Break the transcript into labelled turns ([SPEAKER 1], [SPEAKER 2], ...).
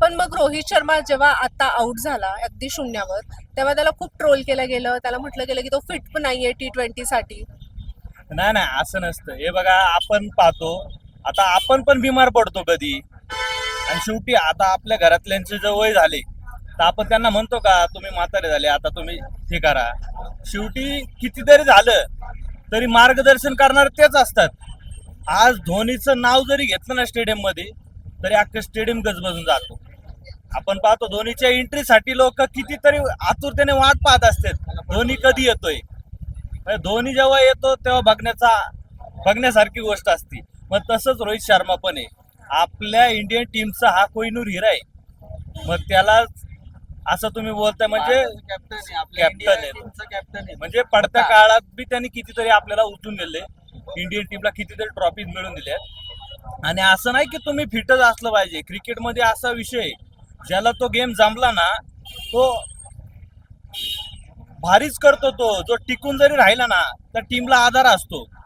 [SPEAKER 1] पण मग रोहित शर्मा जेव्हा आता आउट झाला अगदी शून्यावर तेव्हा त्याला खूप ट्रोल केलं गेलं. त्याला म्हटलं गेलं की तो फिट पण नाहीये टी ट्वेंटी साठी.
[SPEAKER 2] नाही नाही असं नसतं. हे बघा आपण पाहतो. आता आपण पण बिमार पडतो कधी. आणि शेवटी आता आपल्या घरातल्यांचे जे वय झाले तर आपण त्यांना म्हणतो का तुम्ही म्हातारे झाले आता तुम्ही हे करा. शेवटी कितीतरी झालं तरी मार्गदर्शन करणारे तेच असतात. आज धोनीचं नाव जरी घेतलं ना स्टेडियममध्ये तरी अख्खं स्टेडियम गजबजून जातो. आपण पाहतो धोनीच्या एंट्रीसाठी लोक कितीतरी आतुरतेने वाट पाहत असतात. धोनी कधी येतोय? म्हणजे धोनी जेव्हा येतो तेव्हा बघण्याचा बघण्यासारखी गोष्ट असते. मग तसंच रोहित शर्मा पण आहे. आपल्या इंडियन टीमचा हा कोहिनूर हिरा आहे. मग त्याला असं तुम्ही बोलताय म्हणजे
[SPEAKER 3] कॅप्टन आहे कॅप्टन
[SPEAKER 2] म्हणजे पडत्या काळात बी त्यांनी कितीतरी आपल्याला उचलून दिले इंडियन टीमला कितीतरी ट्रॉफीज मिळून दिल्या आणि असं नाही की तुम्ही फिटच असलं पाहिजे. क्रिकेटमध्ये असा विषय ज्याला तो गेम जमला ना तो भारीच करतो तो. जो टिकून जरी राहिला ना तर टीमला आधार असतो.